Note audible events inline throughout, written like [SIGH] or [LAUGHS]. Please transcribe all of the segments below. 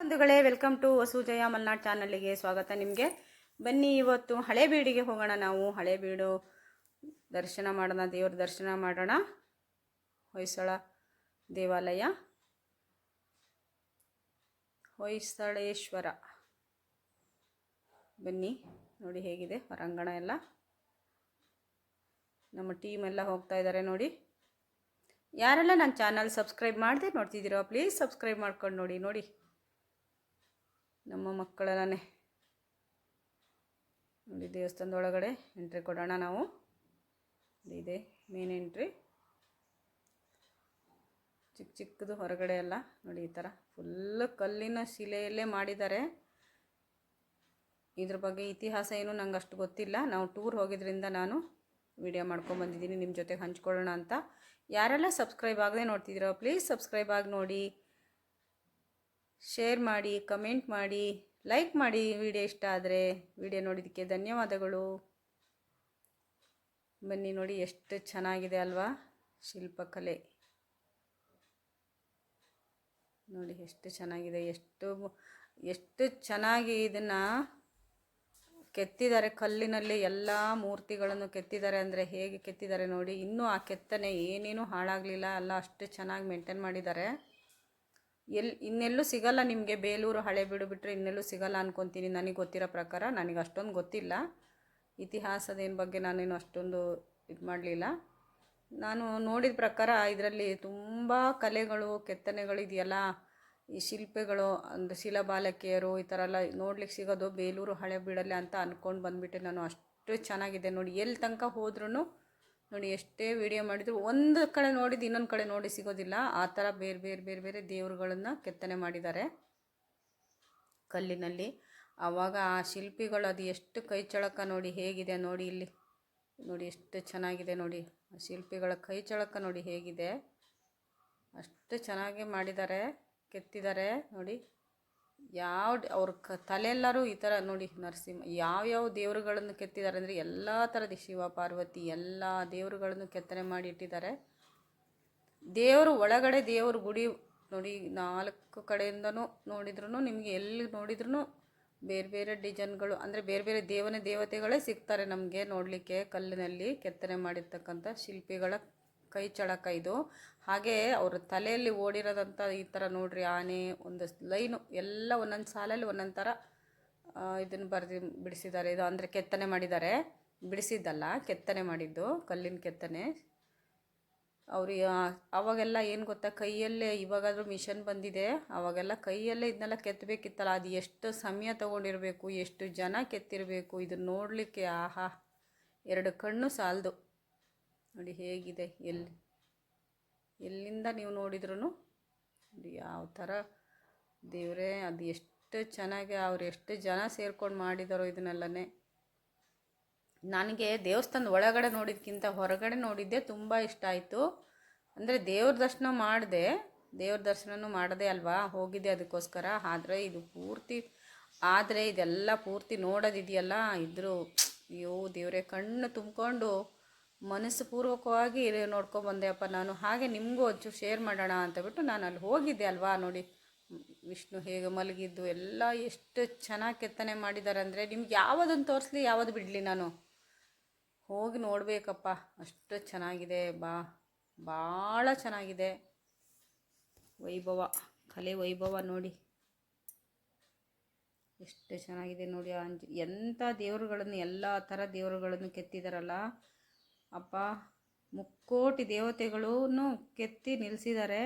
ಬಂಧುಗಳೇ, welcome to ವಸುಜಯ Malnad ಚಾನಲ್ಗೆ ಸ್ವಾಗತ ನಿಮಗೆ. ಬನ್ನಿ ಇವತ್ತು ಹಳೆ ಬೀಡಿಗೆ ಹೋಗೋಣ ನಾವು. ಹಳೆ ಬೀಡು ದರ್ಶನ ಮಾಡೋಣ, ದೇವ್ರ ದರ್ಶನ ಮಾಡೋಣ. ಹೊಯ್ಸಳ ದೇವಾಲಯ. ಹೊಯ್ಸಳೇಶ್ವರ. ಬನ್ನಿ, ನೋಡಿ ಹೇಗಿದೆ ಹೊರಾಂಗಣ ಎಲ್ಲ. ನಮ್ಮ ಟೀಮ್ ಎಲ್ಲ ಹೋಗ್ತಾ ಇದ್ದಾರೆ ನೋಡಿ. ಯಾರೆಲ್ಲ ನನ್ನ ಚಾನಲ್ ಸಬ್ಸ್ಕ್ರೈಬ್ ಮಾಡಿದೆ ನೋಡ್ತಿದ್ದೀರೋ, ಪ್ಲೀಸ್ ಸಬ್ಸ್ಕ್ರೈಬ್ ಮಾಡ್ಕೊಂಡು ನೋಡಿ ನೋಡಿ. ನಮ್ಮ ಮಕ್ಕಳನ್ನೇ ನೋಡಿ ದೇವಸ್ಥಾನದ ಒಳಗಡೆ ಎಂಟ್ರಿ ಕೊಡೋಣ ನಾವು. ಇದೆ ಮೇನ್ ಎಂಟ್ರಿ ಚಿಕ್ಕ ಚಿಕ್ಕದು ಹೊರಗಡೆ ಎಲ್ಲ ನೋಡಿ, ಈ ಥರ ಫುಲ್ ಕಲ್ಲಿನ ಶಿಲೆಯಲ್ಲೇ ಮಾಡಿದ್ದಾರೆ. ಇದ್ರ ಬಗ್ಗೆ ಇತಿಹಾಸ ಏನು ನಂಗೆ ಅಷ್ಟು ಗೊತ್ತಿಲ್ಲ. ನಾವು ಟೂರ್ ಹೋಗಿದ್ರಿಂದ ನಾನು ವಿಡಿಯೋ ಮಾಡ್ಕೊಂಬಂದಿದ್ದೀನಿ ನಿಮ್ಮ ಜೊತೆಗೆ ಹಂಚ್ಕೊಳ್ಳೋಣ ಅಂತ. ಯಾರೆಲ್ಲ ಸಬ್ಸ್ಕ್ರೈಬ್ ಆಗದೆ ನೋಡ್ತಿದ್ದೀರೋ ಪ್ಲೀಸ್ ಸಬ್ಸ್ಕ್ರೈಬ್ ಆಗಿ ನೋಡಿ. ಶೇರ್ ಮಾಡಿ, ಕಮೆಂಟ್ ಮಾಡಿ, ಲೈಕ್ ಮಾಡಿ ವಿಡಿಯೋ ಇಷ್ಟ ಆದರೆ ವಿಡಿಯೋ ನೋಡಿದ್ದಕ್ಕೆ ಧನ್ಯವಾದಗಳು. ಬನ್ನಿ ನೋಡಿ ಎಷ್ಟು ಚೆನ್ನಾಗಿದೆ ಅಲ್ವಾ ಶಿಲ್ಪಕಲೆ. ನೋಡಿ ಎಷ್ಟು ಚೆನ್ನಾಗಿದೆ, ಎಷ್ಟು ಎಷ್ಟು ಚೆನ್ನಾಗಿ ಇದನ್ನು ಕೆತ್ತಿದ್ದಾರೆ. ಕಲ್ಲಿನಲ್ಲಿ ಎಲ್ಲ ಮೂರ್ತಿಗಳನ್ನು ಕೆತ್ತಿದ್ದಾರೆ ಅಂದರೆ ಹೇಗೆ ಕೆತ್ತಿದ್ದಾರೆ ನೋಡಿ. ಇನ್ನೂ ಆ ಕೆತ್ತನೆ ಏನೇನೂ ಹಾಳಾಗಲಿಲ್ಲ, ಎಲ್ಲ ಅಷ್ಟು ಚೆನ್ನಾಗಿ ಮೇಂಟೈನ್ ಮಾಡಿದ್ದಾರೆ. ಎಲ್ಲಿ ಇನ್ನೆಲ್ಲೂ ಸಿಗಲ್ಲ ನಿಮಗೆ ಬೇಲೂರು ಹಳೆ ಬಿಡು ಬಿಟ್ಟರೆ ಇನ್ನೆಲ್ಲೂ ಸಿಗಲ್ಲ ಅನ್ಕೊತೀನಿ ನನಗೆ ಗೊತ್ತಿರೋ ಪ್ರಕಾರ. ನನಗೆ ಅಷ್ಟೊಂದು ಗೊತ್ತಿಲ್ಲ. ಇತಿಹಾಸದೇನು ಬಗ್ಗೆ ನಾನೇನು ಅಷ್ಟೊಂದು ಇದು ಮಾಡಲಿಲ್ಲ. ನಾನು ನೋಡಿದ ಪ್ರಕಾರ ಇದರಲ್ಲಿ ತುಂಬ ಕಲೆಗಳು, ಕೆತ್ತನೆಗಳು ಇದೆಯಲ್ಲ. ಈ ಶಿಲ್ಪಗಳು, ಅಂದರೆ ಶಿಲಾಬಾಲಕಿಯರು ಈ ಥರ ಎಲ್ಲ ನೋಡ್ಲಿಕ್ಕೆ ಸಿಗೋದು ಬೇಲೂರು ಹಳೆ ಬೀಡಲ್ಲಿ ಅಂತ ಅಂದ್ಕೊಂಡು ಬಂದುಬಿಟ್ಟೆ ನಾನು. ಅಷ್ಟು ಚೆನ್ನಾಗಿದೆ ನೋಡಿ. ಎಲ್ಲಿ ತನಕ ಹೋದ್ರೂ ನೋಡಿ, ಎಷ್ಟೇ ವಿಡಿಯೋ ಮಾಡಿದ್ರು ಒಂದು ಕಡೆ ನೋಡಿದ್ದು ಇನ್ನೊಂದು ಕಡೆ ನೋಡಿ ಸಿಗೋದಿಲ್ಲ. ಆ ಥರ ಬೇರೆ ಬೇರೆ ಬೇರೆ ಬೇರೆ ದೇವರುಗಳನ್ನು ಕೆತ್ತನೆ ಮಾಡಿದ್ದಾರೆ. ಕಲ್ಲಿನಲ್ಲಿ. ಆವಾಗ ಆ ಶಿಲ್ಪಿಗಳು ಅದು ಎಷ್ಟು ಕೈ ಚಳಕ ನೋಡಿ ಹೇಗಿದೆ ನೋಡಿ ಇಲ್ಲಿ. ನೋಡಿ, ಎಷ್ಟು ಚೆನ್ನಾಗಿದೆ ನೋಡಿ. ಶಿಲ್ಪಿಗಳ ಕೈ ಚಳಕ ನೋಡಿ ಹೇಗಿದೆ. ಅಷ್ಟು ಚೆನ್ನಾಗಿ ಮಾಡಿದ್ದಾರೆ, ಕೆತ್ತಿದ್ದಾರೆ ನೋಡಿ. ಯಾವ ಅವ್ರ ಕ ತಲೆಯೆಲ್ಲರೂ ಈ ಥರ ನೋಡಿ ನರಸಿಂಹ, ಯಾವ್ಯಾವ ದೇವರುಗಳನ್ನು ಕೆತ್ತಿದ್ದಾರೆ ಅಂದರೆ ಎಲ್ಲ ಥರದ ಶಿವ, ಪಾರ್ವತಿ ಎಲ್ಲ ದೇವರುಗಳನ್ನು ಕೆತ್ತನೆ ಮಾಡಿ ಇಟ್ಟಿದ್ದಾರೆ. ದೇವರು ಒಳಗಡೆ ದೇವರು ಗುಡಿ ನೋಡಿ ನಾಲ್ಕು ಕಡೆಯಿಂದನೂ ನೋಡಿದ್ರೂ ನಿಮಗೆ ಎಲ್ಲಿ ನೋಡಿದ್ರೂ ಬೇರೆ ಬೇರೆ ಡಿಸೈನ್ಗಳು ಅಂದರೆ ಬೇರೆ ಬೇರೆ ದೇವನ ದೇವತೆಗಳೇ ಸಿಗ್ತಾರೆ ನಮಗೆ ನೋಡಲಿಕ್ಕೆ ಕಲ್ಲಿನಲ್ಲಿ ಕೆತ್ತನೆ ಮಾಡಿರ್ತಕ್ಕಂಥ ಶಿಲ್ಪಿಗಳ ಕೈ ಚಳಕ ಇದು. ಹಾಗೆ ಅವ್ರ ತಲೆಯಲ್ಲಿ ಓಡಿರೋದಂಥ ಈ ಥರ ನೋಡ್ರಿ ಆನೆ, ಒಂದು ಲೈನು ಎಲ್ಲ ಒಂದೊಂದು ಸಾಲಲ್ಲಿ ಒಂದೊಂದು ಥರ ಇದನ್ನು ಬರೆದು ಬಿಡಿಸಿದ್ದಾರೆ. ಇದು ಅಂದರೆ ಕೆತ್ತನೆ ಮಾಡಿದ್ದಾರೆ. ಬಿಡಿಸಿದ್ದಲ್ಲ, ಕೆತ್ತನೆ ಮಾಡಿದ್ದು, ಕಲ್ಲಿನ ಕೆತ್ತನೆ. ಅವ್ರು ಅವಾಗೆಲ್ಲ ಏನು ಗೊತ್ತಾ, ಕೈಯಲ್ಲೇ ಇವಾಗಾದರೂ ಮಿಷನ್ ಬಂದಿದೆ. ಅವಾಗೆಲ್ಲ ಕೈಯಲ್ಲೇ ಇದನ್ನೆಲ್ಲ ಕೆತ್ತಬೇಕಿತ್ತಲ್ಲ ಅದು ಎಷ್ಟು ಸಮಯ ತೊಗೊಂಡಿರಬೇಕು, ಎಷ್ಟು ಜನ ಕೆತ್ತಿರಬೇಕು ಇದನ್ನು ನೋಡಲಿಕ್ಕೆ ಆಹಾ. ಎರಡು ಕಣ್ಣು ಸಾಲದು. ನೋಡಿ ಹೇಗಿದೆ, ಎಲ್ಲಿ? ಎಲ್ಲಿಂದ ನೀವು ನೋಡಿದ್ರೂ ನೋಡಿ ಯಾವ ಥರ ದೇವರೇ, ಅದು ಎಷ್ಟು ಚೆನ್ನಾಗಿ ಅವ್ರು ಎಷ್ಟು ಜನ ಸೇರ್ಕೊಂಡು ಮಾಡಿದಾರೋ ಇದನ್ನೆಲ್ಲನೇ. ನನಗೆ ದೇವಸ್ಥಾನದ ಒಳಗಡೆ ನೋಡಿದ್ಕಿಂತ ಹೊರಗಡೆ ನೋಡಿದ್ದೆ ತುಂಬ ಇಷ್ಟ ಆಯಿತು. ಅಂದರೆ ದೇವ್ರ ದರ್ಶನ ಮಾಡಿದೆ, ದೇವ್ರ ದರ್ಶನನೂ ಮಾಡಿದೆ ಅಲ್ವಾ? ಹೋಗಿದ್ದೆ ಅದಕ್ಕೋಸ್ಕರ. ಆದರೆ ಇದು ಪೂರ್ತಿ, ಆದರೆ ಇದೆಲ್ಲ ಪೂರ್ತಿ ನೋಡೋದಿದೆಯಲ್ಲ, ಇದ್ರು, ಅಯ್ಯೋ ದೇವರೇ, ಕಣ್ಣು ತುಂಬಿಕೊಂಡು ಮನಸ್ಸು ಪೂರ್ವಕವಾಗಿ ನೋಡ್ಕೊಂಬಂದೆ ಅಪ್ಪ ನಾನು ಹಾಗೆ ನಿಮಗೂ ಒಂಚೂರು ಶೇರ್ ಮಾಡೋಣ ಅಂತ ಬಿಟ್ಟು ನಾನು ಅಲ್ಲಿ ಹೋಗಿದ್ದೆ ಅಲ್ವಾ, ನೋಡಿ. ವಿಷ್ಣು ಹೇಗೆ ಮಲಗಿದ್ದು, ಎಲ್ಲ ಎಷ್ಟು ಚೆನ್ನಾಗಿ ಕೆತ್ತನೆ ಮಾಡಿದ್ದಾರೆ ಅಂದರೆ ನಿಮ್ಗೆ ಯಾವುದನ್ನು ತೋರಿಸ್ಲಿ, ಯಾವುದು ಬಿಡಲಿ ನಾನು? ಹೋಗಿ ನೋಡಬೇಕಪ್ಪ, ಅಷ್ಟು ಚೆನ್ನಾಗಿದೆ, ಬಾ, ಭಾಳ ಚೆನ್ನಾಗಿದೆ. ವೈಭವ, ಕಲೆ ವೈಭವ ನೋಡಿ. ಎಷ್ಟು ಚೆನ್ನಾಗಿದೆ ನೋಡಿ, ಅಂಜ, ಎಂಥ ದೇವರುಗಳನ್ನು, ಎಲ್ಲ ಥರ ದೇವರುಗಳನ್ನು ಕೆತ್ತಿದಾರಲ್ಲ. ಅಪ್ಪ ಮುಕ್ಕೋಟಿ ದೇವತೆಗಳೂ ಕೆತ್ತಿ ನಿಲ್ಲಿಸಿದ್ದಾರೆ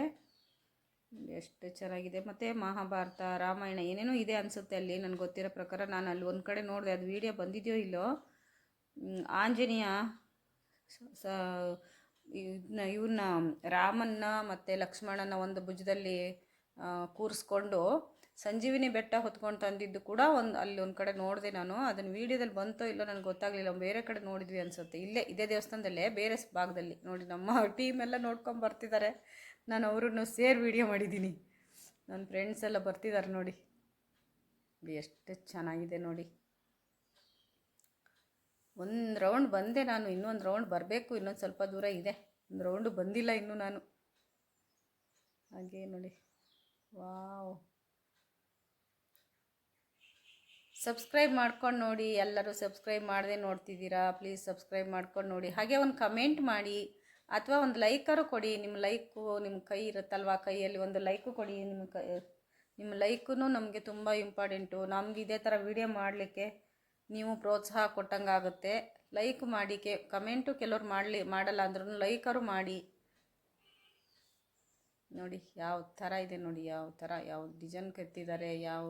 ಎಷ್ಟು ಚೆನ್ನಾಗಿದೆ. ಮತ್ತು ಮಹಾಭಾರತ, ರಾಮಾಯಣ ಏನೇನೋ ಇದೆ ಅನಿಸುತ್ತೆ ಅಲ್ಲಿ, ನನಗೆ ಗೊತ್ತಿರೋ ಪ್ರಕಾರ. ನಾನು ಅಲ್ಲಿ ಒಂದು ಕಡೆ ನೋಡಿದೆ, ಅದು ವೀಡಿಯೋ ಬಂದಿದೆಯೋ ಇಲ್ಲೋ? ಆಂಜನೇಯ ಸ ಇದನ್ನ ಇವನ್ನ ರಾಮನ್ನ ಮತ್ತು ಲಕ್ಷ್ಮಣನ ಒಂದು ಭುಜದಲ್ಲಿ ಕೂರಿಸ್ಕೊಂಡು ಸಂಜೀವಿನಿ ಬೆಟ್ಟ ಹೊತ್ಕೊಂಡು ತಂದಿದ್ದು ಕೂಡ ಒಂದು ಅಲ್ಲಿ ಒಂದು ಕಡೆ ನೋಡಿದೆ ನಾನು. ಅದನ್ನು ವೀಡಿಯೋದಲ್ಲಿ ಬಂತೋ ಇಲ್ಲೋ ನನಗೆ ಗೊತ್ತಾಗಲಿಲ್ಲ. ಬೇರೆ ಕಡೆ ನೋಡಿದ್ವಿ ಅನಿಸುತ್ತೆ. ಇಲ್ಲೇ, ಇದೇ ದೇವಸ್ಥಾನದಲ್ಲೇ, ಬೇರೆ ಭಾಗದಲ್ಲಿ. ನೋಡಿ, ನಮ್ಮ [LAUGHS] ಟೀಮ್ ಎಲ್ಲ ನೋಡ್ಕೊಂಡು ಬರ್ತಿದ್ದಾರೆ ನಾನು ಅವರನ್ನು ಸೇರ್ ವೀಡಿಯೋ ಮಾಡಿದ್ದೀನಿ ನನ್ನ ಫ್ರೆಂಡ್ಸ್ ಎಲ್ಲ ಬರ್ತಿದ್ದಾರೆ ನೋಡಿ. ಎಷ್ಟು ಚೆನ್ನಾಗಿದೆ ನೋಡಿ. ಒಂದು ರೌಂಡ್ ಬಂದೆ ನಾನು. ಇನ್ನೊಂದು ರೌಂಡ್ ಬರಬೇಕು. ಇನ್ನೊಂದು ಸ್ವಲ್ಪ ದೂರ ಇದೆ. ಒಂದು ರೌಂಡು ಬಂದಿಲ್ಲ ಇನ್ನೂ ನಾನು. ಹಾಗೆ ನೋಡಿ. ವಾವ್. ಸಬ್ಸ್ಕ್ರೈಬ್ ಮಾಡ್ಕೊಂಡು ನೋಡಿ, ಎಲ್ಲರೂ ಸಬ್ಸ್ಕ್ರೈಬ್ ಮಾಡದೆ ನೋಡ್ತಿದ್ದೀರಾ, ಪ್ಲೀಸ್ ಸಬ್ಸ್ಕ್ರೈಬ್ ಮಾಡ್ಕೊಂಡು ನೋಡಿ. ಹಾಗೆ ಒಂದು ಕಮೆಂಟ್ ಮಾಡಿ, ಅಥವಾ ಒಂದು ಲೈಕರು ಕೊಡಿ, ನಿಮ್ಮ ಲೈಕು ನಿಮ್ಮ ಕೈ ಇರುತ್ತಲ್ವಾ ಕೈಯಲ್ಲಿ, ಒಂದು ಲೈಕು ಕೊಡಿ, ನಿಮ್ಮ ನಿಮ್ಮ ಲೈಕು ನಮಗೆ ತುಂಬ ಇಂಪಾರ್ಟೆಂಟು. ನಮ್ಗೆ ಇದೇ ಥರ ವಿಡಿಯೋ ಮಾಡಲಿಕ್ಕೆ ನೀವು ಪ್ರೋತ್ಸಾಹ ಕೊಟ್ಟಂಗಾಗುತ್ತೆ. ಲೈಕ್ ಮಾಡಿ, ಕೆ, ಕಮೆಂಟು ಕೆಲವ್ರು ಮಾಡಲಿ, ಮಾಡಲ್ಲ ಅಂದ್ರೂ ಲೈಕರು ಮಾಡಿ. ನೋಡಿ ಯಾವ ಥರ ಇದೆ ನೋಡಿ, ಯಾವ ಥರ, ಯಾವ ಡಿಸೈನ್ ಕೆತ್ತಿದ್ದಾರೆ ಯಾವ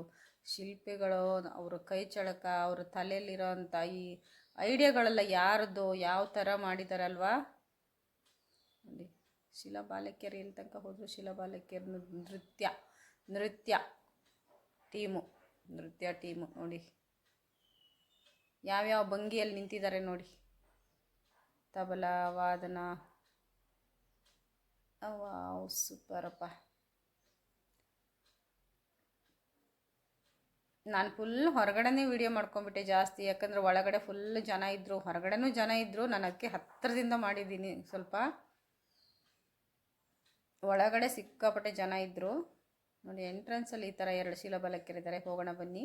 ಶಿಲ್ಪಿಗಳು, ಅವರ ಕೈ ಚಳಕ, ಅವ್ರ ತಲೆಯಲ್ಲಿರೋಂಥ ಈ ಐಡಿಯಾಗಳೆಲ್ಲ ಯಾರದ್ದು, ಯಾವ ಥರ ಮಾಡಿದಾರಲ್ವಾ? ನೋಡಿ, ಶಿಲಾ ಎಲ್ಲಿ ತನಕ ಹೋದರು, ಶಿಲಾ ಬಾಲಕಿಯರ್ ನೃತ್ಯ ನೃತ್ಯ ಟೀಮು ನೃತ್ಯ ಟೀಮು, ನೋಡಿ. ಯಾವ್ಯಾವ ಭಂಗಿಯಲ್ಲಿ ನಿಂತಿದ್ದಾರೆ ನೋಡಿ. ತಬಲ, ವಾದನ ವಾವ್ ಸೂಪರಪ್ಪ ನಾನು ಫುಲ್ ಹೊರಗಡೆನೇ ವೀಡಿಯೋ ಮಾಡ್ಕೊಂಬಿಟ್ಟೆ ಜಾಸ್ತಿ, ಯಾಕಂದರೆ ಒಳಗಡೆ ಫುಲ್ ಜನ ಇದ್ದರು ಹೊರಗಡೆನೂ ಜನ ಇದ್ದರು ನಾನು ಅದಕ್ಕೆ ಹತ್ತಿರದಿಂದ ಮಾಡಿದ್ದೀನಿ ಸ್ವಲ್ಪ. ಒಳಗಡೆ ಸಿಕ್ಕಾಪಟ್ಟೆ ಜನ ಇದ್ದರು ನೋಡಿ ಎಂಟ್ರೆನ್ಸಲ್ಲಿ ಈ ಥರ ಎರಡು ಶಿಲಾಬಲಕ್ಕಿರಿದ್ದಾರೆ ಹೋಗೋಣ ಬನ್ನಿ.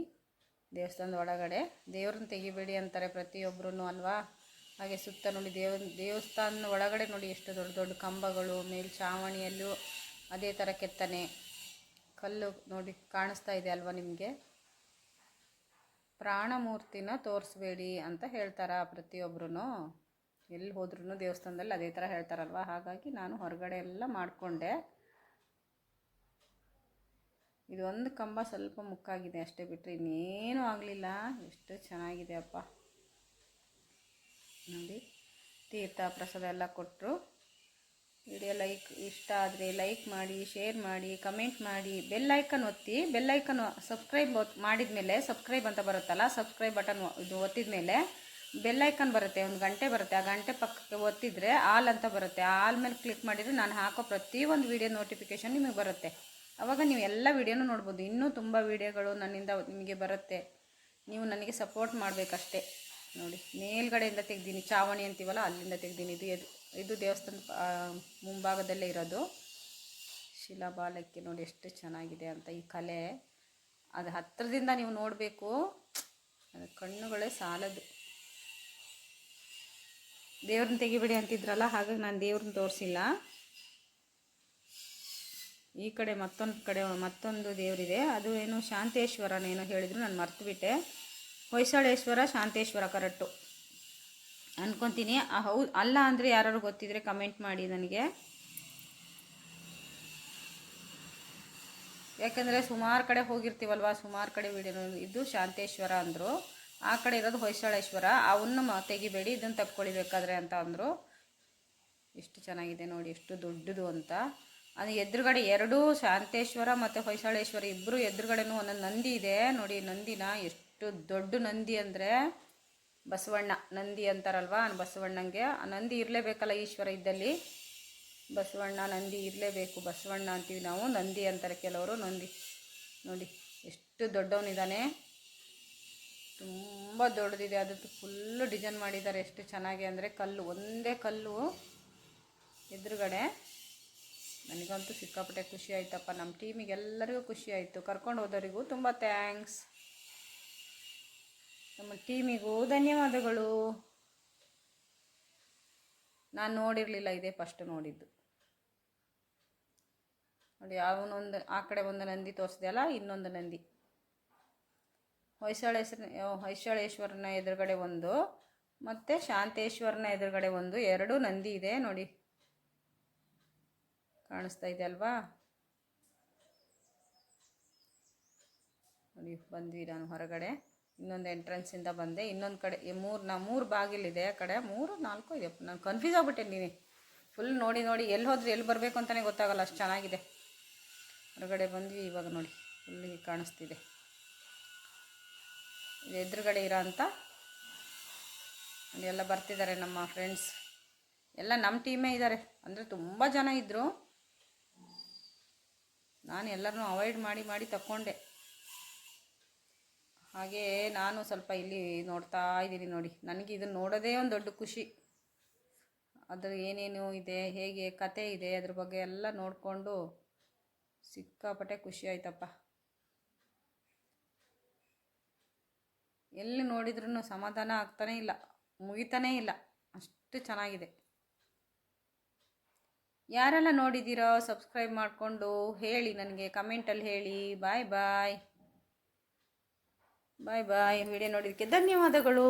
ದೇವಸ್ಥಾನದ ಒಳಗಡೆ. ದೇವ್ರನ್ನ ತೆಗಿಬೇಡಿ ಅಂತಾರೆ ಪ್ರತಿಯೊಬ್ಬರೂ ಅಲ್ವಾ? ಹಾಗೆ ಸುತ್ತ ನೋಡಿ ದೇವ, ದೇವಸ್ಥಾನದ ಒಳಗಡೆ ನೋಡಿ ಎಷ್ಟು ದೊಡ್ಡ ದೊಡ್ಡ ಕಂಬಗಳು ಮೇಲ್ಛಾವಣಿಯಲ್ಲೂ ಅದೇ ಥರ ಕೆತ್ತನೆ. ಕಲ್ಲು ನೋಡಿ ಕಾಣಿಸ್ತಾ ಇದೆ ಅಲ್ವಾ ನಿಮಗೆ? ಪ್ರಾಣಮೂರ್ತಿನ ತೋರಿಸ್ಬೇಡಿ ಅಂತ ಹೇಳ್ತಾರ ಪ್ರತಿಯೊಬ್ಬರೂ ಎಲ್ಲಿ ಹೋದ್ರೂ ದೇವಸ್ಥಾನದಲ್ಲಿ ಅದೇ ಥರ ಹೇಳ್ತಾರಲ್ವ? ಹಾಗಾಗಿ ನಾನು ಹೊರಗಡೆ ಎಲ್ಲ ಮಾಡಿಕೊಂಡೆ. ಇದೊಂದು ಕಂಬ ಸ್ವಲ್ಪ ಮುಕ್ಕಾಗಿದೆ ಅಷ್ಟೇ ಬಿಟ್ಟರೆ ಇನ್ನೇನೂ ಆಗಲಿಲ್ಲ. ಎಷ್ಟು ಚೆನ್ನಾಗಿದೆ ಅಪ್ಪ. ನೋಡಿ ತೀರ್ಥ ಪ್ರಸಾದ ಎಲ್ಲ ಕೊಟ್ಟರು. ವಿಡಿಯೋ ಲೈಕ್ ಇಷ್ಟ ಆದರೆ ಲೈಕ್ ಮಾಡಿ, ಶೇರ್ ಮಾಡಿ, ಕಮೆಂಟ್ ಮಾಡಿ, ಬೆಲ್ ಐಕನ್ ಒತ್ತಿ, ಬೆಲ್ ಐಕನ್ ಸಬ್ಸ್ಕ್ರೈಬ್ ಮಾಡಿದ ಮೇಲೆ ಸಬ್ಸ್ಕ್ರೈಬ್ ಅಂತ ಬರುತ್ತಲ್ಲ, ಸಬ್ಸ್ಕ್ರೈಬ್ ಬಟನ್ ಇದು ಒತ್ತಿದ ಮೇಲೆ ಬೆಲ್ ಐಕನ್ ಬರುತ್ತೆ, ಒಂದು ಗಂಟೆ ಬರುತ್ತೆ. ಆ ಗಂಟೆ ಪಕ್ಕಕ್ಕೆ ಒತ್ತಿದ್ರೆ ಆಲ್ ಅಂತ ಬರುತ್ತೆ. ಆಲ್ ಮೇಲೆ ಕ್ಲಿಕ್ ಮಾಡಿದರೆ ನಾನು ಹಾಕೋ ಪ್ರತಿಯೊಂದು ವೀಡಿಯೋ ನೋಟಿಫಿಕೇಷನ್ ನಿಮಗೆ ಬರುತ್ತೆ. ಆವಾಗ ನೀವು ಎಲ್ಲ ವೀಡಿಯೋನೂ ನೋಡ್ಬೋದು. ಇನ್ನೂ ತುಂಬ ವೀಡಿಯೋಗಳು ನನ್ನಿಂದ ನಿಮಗೆ ಬರುತ್ತೆ. ನೀವು ನನಗೆ ಸಪೋರ್ಟ್ ಮಾಡಬೇಕಷ್ಟೇ. ನೋಡಿ, ಮೇಲ್ಗಡೆಯಿಂದ ತೆಗ್ದೀನಿ, ಚಾವಣಿ ಅಂತೀವಲ್ಲ, ಅಲ್ಲಿಂದ ತೆಗ್ದೀನಿ. ಇದು ಇದು ದೇವಸ್ಥಾನ ಮುಂಭಾಗದಲ್ಲೇ ಇರೋದು. ಶಿಲಾಬಾಲಕ್ಕೆ ನೋಡಿ ಎಷ್ಟು ಚೆನ್ನಾಗಿದೆ ಅಂತ ಈ ಕಲೆ. ಅದು ಹತ್ತಿರದಿಂದ ನೀವು ನೋಡಬೇಕು. ಅದು ಕಣ್ಣುಗಳೇ ಸಾಲದು. ದೇವ್ರನ್ನ ತೆಗಿಬೇಡಿ ಅಂತಿದ್ರಲ್ಲ, ಹಾಗಾಗಿ ನಾನು ದೇವ್ರನ್ನ ತೋರಿಸಿಲ್ಲ. ಈ ಕಡೆ ಮತ್ತೊಂದು ಕಡೆ, ಮತ್ತೊಂದು ದೇವರಿದೆ. ಅದು ಏನು ಶಾಂತೇಶ್ವರನೇನೋ ಹೇಳಿದ್ರು, ನಾನು ಮರ್ತುಬಿಟ್ಟೆ. ಹೊಯ್ಸಳೇಶ್ವರ, ಶಾಂತೇಶ್ವರ ಕರೆಕ್ಟು. ಅನ್ಕೊತೀನಿ. ಹೌದು ಅಲ್ಲ ಅಂದರೆ ಯಾರು ಗೊತ್ತಿದ್ರೆ ಕಮೆಂಟ್ ಮಾಡಿ ನನಗೆ. ಯಾಕಂದರೆ ಸುಮಾರು ಕಡೆ ಹೋಗಿರ್ತೀವಲ್ವ? ಸುಮಾರು ಕಡೆ ವಿಡಿಯೋ ಇದು ಶಾಂತೇಶ್ವರ ಅಂದರು. ಆ ಕಡೆ ಇರೋದು ಹೊಯ್ಸಳೇಶ್ವರ. ಅವನ್ನ ತೆಗಿಬೇಡಿ, ಇದನ್ನು ತಕ್ಕೊಳ್ಳಿ ಬೇಕಾದ್ರೆ ಅಂತ ಅಂದರು. ಎಷ್ಟು ಚೆನ್ನಾಗಿದೆ ನೋಡಿ, ಎಷ್ಟು ದೊಡ್ಡದು ಅಂತ. ಅದು ಎದುರುಗಡೆ ಎರಡೂ ಶಾಂತೇಶ್ವರ ಮತ್ತು ಹೊಯ್ಸಳೇಶ್ವರ ಇಬ್ಬರು ಎದುರುಗಡೆನೂ ಒಂದೊಂದು ನಂದಿ ಇದೆ. ನೋಡಿ, ನಂದಿನ ಎಷ್ಟು ದೊಡ್ಡ ನಂದಿ ಅಂದರೆ ಬಸವಣ್ಣ. ನಂದಿ ಅಂತಾರಲ್ವಾ? ಬಸವಣ್ಣಂಗೆ. ಆ ನಂದಿ ಇರಲೇಬೇಕಲ್ಲ ಈಶ್ವರ ಇದ್ದಲ್ಲಿ? ಬಸವಣ್ಣ, ನಂದಿ ಇರಲೇಬೇಕು. ಬಸವಣ್ಣ ಅಂತೀವಿ ನಾವು. ನಂದಿ ಅಂತಾರೆ ಕೆಲವರು. ನಂದಿ. ನೋಡಿ, ಎಷ್ಟು ದೊಡ್ಡವನಿದ್ದಾನೆ ತುಂಬ ದೊಡ್ಡದಿದೆ. ಅದಕ್ಕೆ ಫುಲ್ಲು ಡಿಸೈನ್ ಮಾಡಿದ್ದಾರೆ. ಎಷ್ಟು ಚೆನ್ನಾಗಿ ಅಂದರೆ ಕಲ್ಲು. ಒಂದೇ ಕಲ್ಲು ಎದುರುಗಡೆ. ನನಗಂತೂ ಸಿಕ್ಕಾಪಟ್ಟೆ ಖುಷಿ ಆಯ್ತಪ್ಪ. ನಮ್ಮ ಟೀಮಿಗೆಲ್ಲರಿಗೂ ಖುಷಿ ಆಯಿತು. ಕರ್ಕೊಂಡು ಹೋದವರಿಗೂ ತುಂಬ ಥ್ಯಾಂಕ್ಸ್ ನಮ್ಮ ಟೀಮಿಗೂ ಧನ್ಯವಾದಗಳು. ನಾನು ನೋಡಿರಲಿಲ್ಲ ಇದೇ ಫಸ್ಟ್ ನೋಡಿದ್ದು. ನೋಡಿ, ಅವನೊಂದು, ಆ ಕಡೆ ಒಂದು ನಂದಿ ತೋರಿಸಿದೆ ಅಲ್ಲ, ಇನ್ನೊಂದು ನಂದಿ. ಹೊಯ್ಸಳೇಶ್ವರ ಹೊಯ್ಸಳೇಶ್ವರನ ಎದುರುಗಡೆ ಒಂದು, ಮತ್ತು ಶಾಂತೇಶ್ವರನ ಎದುರುಗಡೆ ಒಂದು, ಎರಡು ನಂದಿ ಇದೆ, ನೋಡಿ. ಕಾಣಿಸ್ತಾ ಇದೆ ಅಲ್ವಾ? ನೋಡಿ, ಬಂದ್ವಿ ನಾನು ಹೊರಗಡೆ. ಇನ್ನೊಂದು ಎಂಟ್ರೆನ್ಸಿಂದ ಬಂದೆ. ಇನ್ನೊಂದು ಕಡೆ ಮೂರು, ನಾ ಮೂರು ಬಾಗಿಲಿದೆ ಆ ಕಡೆ. ಮೂರು, ನಾಲ್ಕು ಇದೆ ನಾನು ಕನ್ಫ್ಯೂಸ್ ಆಗ್ಬಿಟ್ಟಿದ್ದೀನಿ ಫುಲ್ ನೋಡಿ ನೋಡಿ ಎಲ್ಲಿ ಹೋದ್ರೆ ಎಲ್ಲಿ ಬರಬೇಕು ಅಂತಲೇ ಗೊತ್ತಾಗಲ್ಲ, ಅಷ್ಟು ಚೆನ್ನಾಗಿದೆ. ಹೊರಗಡೆ ಬಂದ್ವಿ, ಇವಾಗ ನೋಡಿ ಫುಲ್ ಕಾಣಿಸ್ತಿದೆ. ಎದುರುಗಡೆ ಇರೋ ಅಂತ. ಎಲ್ಲ ಬರ್ತಿದ್ದಾರೆ ನಮ್ಮ ಫ್ರೆಂಡ್ಸ್ ಎಲ್ಲ ನಮ್ಮ ಟೀಮೇ ಇದ್ದಾರೆ ಅಂದರೆ ತುಂಬ ಜನ ಇದ್ದರು ನಾನು ಎಲ್ಲರನ್ನೂ ಅವಾಯ್ಡ್ ಮಾಡಿ ಮಾಡಿ ತಕ್ಕೊಂಡೆ. ಹಾಗೆ ನಾನು ಸ್ವಲ್ಪ ಇಲ್ಲಿ ನೋಡ್ತಾ ಇದ್ದೀನಿ ನೋಡಿ. ನನಗೆ ಇದನ್ನು ನೋಡೋದೇ ಒಂದು ದೊಡ್ಡ ಖುಷಿ. ಅದ್ರ ಏನೇನು ಇದೆ, ಹೇಗೆ ಕತೆ ಇದೆ, ಅದ್ರ ಬಗ್ಗೆ ಎಲ್ಲ ನೋಡಿಕೊಂಡು ಸಿಕ್ಕಾಪಟ್ಟೆ ಖುಷಿ ಆಯ್ತಪ್ಪ. ಎಲ್ಲಿ ನೋಡಿದ್ರೂ ಸಮಾಧಾನ ಆಗ್ತಾನೇ ಇಲ್ಲ, ಮುಗಿತಾನೇ ಇಲ್ಲ. ಅಷ್ಟು ಚೆನ್ನಾಗಿದೆ. ಯಾರೆಲ್ಲ ನೋಡಿದ್ದೀರೋ ಸಬ್ಸ್ಕ್ರೈಬ್ ಮಾಡಿಕೊಂಡು ಹೇಳಿ, ನನಗೆ ಕಮೆಂಟಲ್ಲಿ ಹೇಳಿ. ಬಾಯ್ ಬಾಯ್. ಬಾಯ್ ಬಾಯ್ ವಿಡಿಯೋ ನೋಡಿದ್ದಕ್ಕೆ ಧನ್ಯವಾದಗಳು.